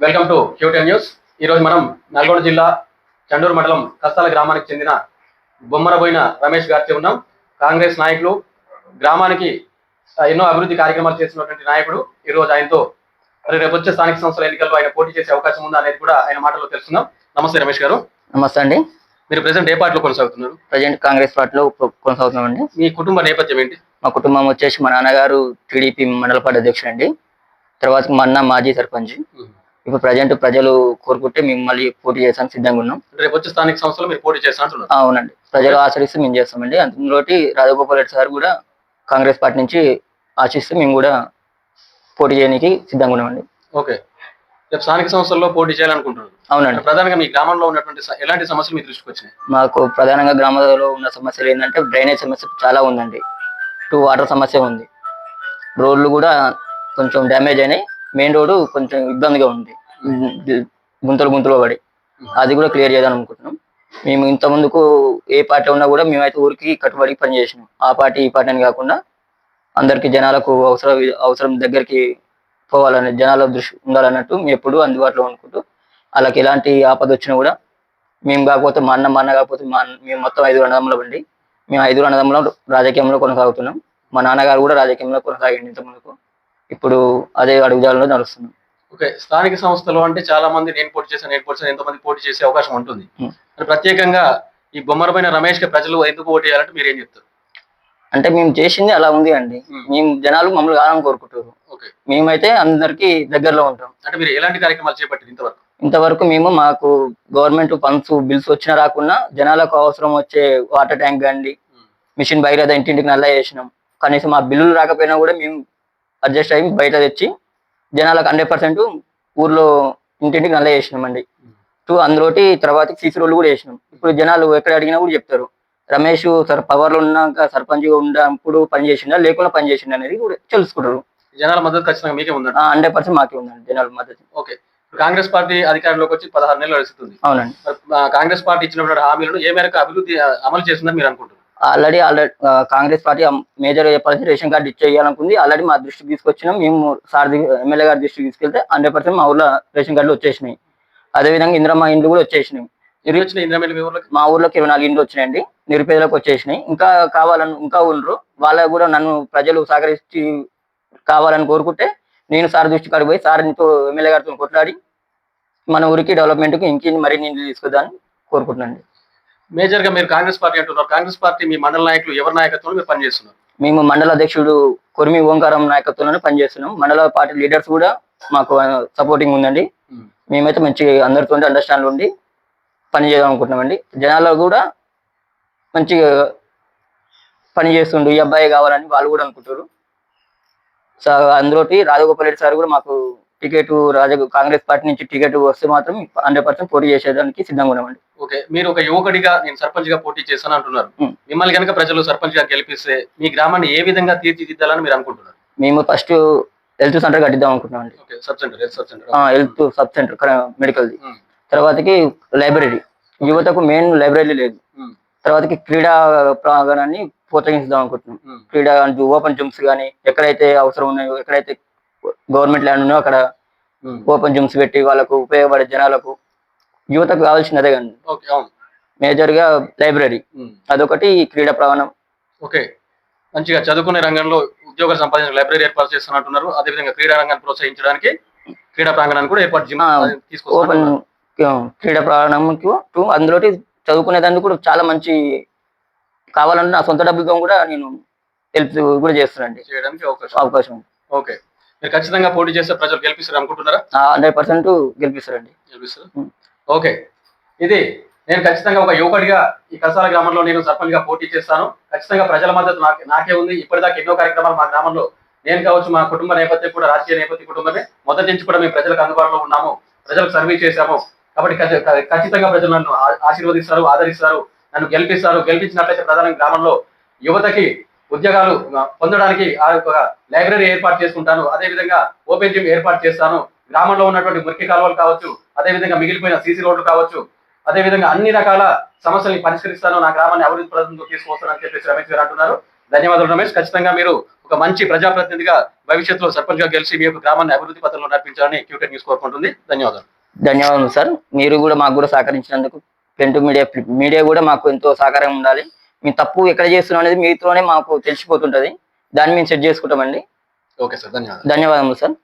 Welcome to Q ten news ఈరోజు మనం నల్గొండ జిల్లా చండూరు మండలం కస్తాల గ్రామానికి చెందిన బొమ్మరబోయిన రమేష్ గారితో ఉన్నాం. కాంగ్రెస్ నాయకులు గ్రామానికి ఎన్నో అభివృద్ధి కార్యక్రమాలు చేస్తున్నటువంటి నాయకుడు ఈరోజు ఆయనతో మరి రేపు వచ్చే స్థానిక సంస్థల ఎన్నికల్లో ఆయన పోటీ చేసే అవకాశం ఉందా అనేది కూడా ఆయన మాటల్లో తెలుసుకుందాం. నమస్తే రమేష్ గారు. నమస్తే అండి. మీరు ప్రెసెంట్ ఏ పార్టీలో కొనసాగుతున్నారు? ప్రజెంట్ కాంగ్రెస్ పార్టీలో కొ- కొనసాగుతున్నామండి. మీ కుటుంబ నేపథ్యం ఏంటి? మా కుటుంబం వచ్చేసి మా నాన్నగారు టీడీపీ మండల పార్టీ అధ్యక్షుడు అండి తర్వాత మా అన్న మాజీ సర్పంచ్. ఇప్పుడు ప్రజెంట్ ప్రజలు కోరుకుంటే మేము మళ్ళీ పోటీ చేసానికి సిద్ధంగా ఉన్నాం. రేపు వచ్చే స్థానిక సంస్థలు మీరు పోటీ చేస్తా అంటున్నారు. ఆ, అవునండి. ప్రజలు ఆచరిస్తే మేము చేస్తామండి. అందులోటి రాజగోపాల్ రెడ్డి సార్ కూడా కాంగ్రెస్ పార్టీ నుంచి ఆశిస్తే మేము కూడా పోటీ చేయడానికి సిద్ధంగా ఉన్నామండి. ఓకే. రేపు స్థానిక సంస్థల్లో పోటీ చేయాలనుకుంటున్నారు. అవునండి. ప్రధానంగా మీ గ్రామంలో ఉన్నటువంటి ఎలాంటి సమస్యలు మీ దృష్టికి వచ్చినాయి? మాకు ప్రధానంగా గ్రామాలలో ఉన్న సమస్యలు ఏంటంటే డ్రైనేజ్ సమస్య చాలా ఉందండి. టూ వాటర్ సమస్య ఉంది. రోడ్లు కూడా కొంచెం డ్యామేజ్ అయినాయి. మెయిన్ రోడ్డు కొంచెం ఇబ్బందిగా ఉంది. గుంతలు గుంతలు పడి. అది కూడా క్లియర్ చేద్దాం అనుకుంటున్నాం. మేము ఇంత ముందుకు ఏ పార్టీ ఉన్నా కూడా మేమైతే ఊరికి కట్టుబడి పని చేసినాం. ఆ పార్టీ ఈ పార్టీ అని కాకుండా అందరికి జనాలకు అవసరం అవసరం దగ్గరికి పోవాలని జనాల దృష్టి ఉండాలన్నట్టు మేము ఎప్పుడు అందుబాటులో అనుకుంటూ వాళ్ళకి ఎలాంటి ఆపద వచ్చినా కూడా మేము కాకపోతే మా అన్న మా అన్న కాకపోతే మా అన్న మేము మొత్తం ఐదుగురు అన్నదమ్ములు ఉండి మేము ఐదుగురు అన్నదమ్ములు రాజకీయంలో కొనసాగుతున్నాం. మా నాన్నగారు కూడా రాజకీయంలో కొనసాగండి ఇంత ముందుకు ఇప్పుడు అదే అడుగుజాలలో నడుస్తున్నాం. ఓకే స్థానిక సంస్థలు అంటే చాలా మంది నేను పోటీ చేశాను నేను పోటీ చేశాను ఎంతమంది పోటీ చేసే అవకాశం ఉంటుంది. ప్రత్యేకంగా ఈ బొమ్మరమైన రమేష్ ప్రజలు ఎందుకు ఓటు చేయాలంటే మీరు ఏం చెప్తారు? అంటే మేము చేసింది అలా ఉంది అండి. మేము. జనాలు మమ్మల్ని కావాలని కోరుకుంటారు మేమైతే అందరికీ దగ్గరలో ఉంటాం. అంటే మీరు ఎలాంటి కార్యక్రమాలు చేపట్టారు ఇంతవరకు? ఇంతవరకు మేము మాకు గవర్నమెంట్ ఫండ్స్ బిల్స్ వచ్చినా రాకున్నా జనాలకు అవసరం వచ్చే వాటర్ ట్యాంక్ కానీ. మిషన్ భగీరథ ఇంటింటికి నల్లా చేసినాం కనీసం ఆ బిల్లులు రాకపోయినా కూడా మేము అడ్జస్ట్ అయ్యి బయట తెచ్చి జనాలకు హండ్రెడ్ పర్సెంట్ ఊర్లో ఇంటింటికి నల్ల చేసినామండి టూ అందులోటి తర్వాత సీసీ రోడ్లు కూడా వేసినాం. ఇప్పుడు జనాలు ఎక్కడ అడిగినా కూడా చెప్తారు. రమేష్ సర్ పవర్లో ఉన్నాక సర్పంచ్ ఉన్నప్పుడు పని చేసిండా? లేకుండా పని చేసిండా అనేది కూడా తెలుసుకుంటారు. జనాల మద్దతు ఖచ్చితంగా మీకే ఉందండి హండ్రెడ్ పర్సెంట్ మాకే ఉందండి జనాల మద్దతు. ఓకే. కాంగ్రెస్ పార్టీ అధికారంలోకి వచ్చి పదహారు నెలలు నడుస్తుంది. అవునండి. కాంగ్రెస్ పార్టీ ఇచ్చినటువంటి హామీలను ఏ మేరకు అభివృద్ధి అమలు చేస్తుందని మీరు అనుకుంటున్నారు? Already already Congress party major చెప్పాల్సి రేషన్ కార్డు ఇచ్చేయాలనుకుంది ఆల్రెడీ మా దృష్టికి తీసుకొచ్చినాం. మేము సార్ ఎమ్మెల్యే గారి దృష్టికి తీసుకెళ్తే హండ్రెడ్ పర్సెంట్ మా ఊర్లో రేషన్ కార్డులు వచ్చేసినాయి. అదేవిధంగా ఇందిరమ్మ ఇండ్లు కూడా వచ్చేసినాయి. మీ ఊర్లోకి? మా ఊర్లోకి ఇరవై నాలుగు ఇండ్లు వచ్చినాయండి. నిరుపేదలకు వచ్చేసినాయి. ఇంకా కావాలని ఇంకా ఉండరు. వాళ్ళకు కూడా నన్ను ప్రజలు సహకరించి కావాలని కోరుకుంటే నేను సార్ దృష్టి కాడికి పోయి సార్తో ఎమ్మెల్యే గారితో కొట్లాడి మన ఊరికి డెవలప్మెంట్కి ఇంకేం మరిన్ని ఇండ్లు తీసుకుందామని కోరుకుంటున్నాను మేజర్గా మీరు కాంగ్రెస్ పార్టీ అంటున్నారు. కాంగ్రెస్ పార్టీ మీ మండల నాయకులు ఎవరి నాయకత్వంలో మీరు పనిచేస్తున్నారు? మేము మండల అధ్యక్షుడు కొరిమి ఓంకారం నాయకత్వంలోనే పనిచేస్తున్నాం. మండల పార్టీ లీడర్స్ కూడా మాకు సపోర్టింగ్ ఉందండి. మేమైతే మంచి అందరితో అండర్స్టాండ్ ఉండి పని చేద్దాం అనుకుంటున్నామండి. జనాల్లో కూడా మంచిగా పని చేస్తుండు. ఈ అబ్బాయి కావాలని వాళ్ళు కూడా అనుకుంటారు సో అందులోటి రాజగోపాల్ రెడ్డి సార్ కూడా మాకు టికెట్ రాజ కాంగ్రెస్ పార్టీ నుంచి టికెట్ వస్తే మాత్రం హండ్రెడ్ పర్సెంట్ పోటీ చేసేదానికి సిద్ధంగా ఉన్నామండి. ఓకే. మీరు ఒక యువకుడిగా నేను సర్పంచ్గా పోటీ చేస్తాను అంటున్నారు. మిమ్మల్ని కనుక ప్రజలు సర్పంచ్గా గెలిపిస్తే మీ గ్రామాన్ని ఏ విధంగా తీర్చిదిద్దాలని మీరు అనుకుంటున్నారు? మేము first health centre కట్టిద్దాం sub centre health sub centre. Health centre మెడికల్ది. Hmm. తర్వాతకి లైబ్రరీ యువతకు మెయిన్ లైబ్రరీ లేదు. తర్వాతకి క్రీడా ప్రాంగణాన్ని ప్రోత్సహిస్తాం అనుకుంటున్నాం. క్రీడా ఓపెన్ జిమ్స్ కానీ ఎక్కడైతే అవసరం ఉన్నాయో ఎక్కడైతే గవర్నమెంట్ ల్యాండ్ ఉన్నాయో అక్కడ ఓపెన్ జిమ్స్ పెట్టి వాళ్ళకు ఉపయోగపడే జనాలకు యువతకు కావాల్సిన అదే కానీ మేజర్గా లైబ్రరీ Hmm. అదొకటి క్రీడా ప్రాంగణం. ఓకే మంచిగా చదువుకునే రంగంలో ఉద్యోగాలు సంపాదించిన లైబ్రరీ ఏర్పాటు చేస్తున్నట్టున్నారు. అదేవిధంగా క్రీడా రంగాన్ని ప్రోత్సహించడానికి క్రీడా ప్రాంగణాన్ని కూడా ఏర్పాటు ఓపెన్ క్రీడా టూ అందులోటి చదువుకునేదానికి కూడా చాలా మంచి కావాలంటే నా సొంత డబ్బులతో కూడా నేను హెల్ప్ కూడా చేస్తున్నానండి. చేయడానికి అవకాశం. అవకాశం. ఉంది. ఓకే. మీరు ఖచ్చితంగా పోటీ చేస్తే ప్రజలు గెలిపిస్తారు అనుకుంటున్నారా? హండ్రెడ్ పర్సెంట్ గెలిపిస్తారండి. గెలిపిస్తారు. ఓకే. ఇది నేను ఖచ్చితంగా ఒక యువకుడిగా ఈ కసాల గ్రామంలో నేను సర్పంచ్గా పోటీ చేస్తాను. ఖచ్చితంగా ప్రజల మద్దతు నాకే నాకే ఉంది. ఇప్పటిదాకా ఎన్నో కార్యక్రమాలు మా గ్రామంలో నేను కావచ్చు మా కుటుంబ నేపథ్యం కూడా రాజకీయ నేపథ్య కుటుంబమే. మొదటి నుంచి కూడా మేము ప్రజలకు అందుబాటులో ఉన్నాము. ప్రజలకు సర్వీస్ చేశాము. కాబట్టి ఖచ్చితంగా ప్రజలు నన్ను ఆశీర్వదిస్తారు ఆదరిస్తారు నన్ను గెలిపిస్తారు. గెలిపించినట్లయితే ప్రధానంగా గ్రామంలో యువతకి ఉద్యోగాలు పొందడానికి ఆ యొక్క లైబ్రరీ ఏర్పాటు చేసుకుంటాను. అదే విధంగా ఓపెన్ జిమ్ ఏర్పాటు చేస్తాను. గ్రామంలో ఉన్నటువంటి మురికి కాలువలు కావచ్చు అదే విధంగా మిగిలిపోయిన సీసీ రోడ్లు కావచ్చు అదే విధంగా అన్ని రకాల సమస్యల్ని పరిష్కరిస్తాను. నా గ్రామాన్ని అభివృద్ధి ప్రదంతో తీసుకొస్తానని చెప్పేసి రమేష్ గారు అంటున్నారు. ధన్యవాదాలు రమేష్. ఖచ్చితంగా మీరు ఒక మంచి ప్రజాప్రతినిధిగా భవిష్యత్తులో సర్పంచ్గా గెలిచి మీ యొక్క గ్రామాన్ని అభివృద్ధి పత్రంలో నడిపించాలని క్యూటెక్ న్యూస్ కోరుకుంటుంది. ధన్యవాదాలు. ధన్యవాదాలు సార్. మీరు కూడా మాకు కూడా సహకరించినందుకు ప్రింట్ మీడియా మీడియా కూడా మాకు ఎంతో సహకారం ఉండాలి. మేము తప్పు ఎక్కడ చేస్తున్నాం అనేది మీతోనే మాకు తెలిసిపోతుంటది. దాన్ని మేము సెట్ చేసుకుంటామండి. ఓకే సార్ ధన్యవాదాలు. ధన్యవాదములు సార్.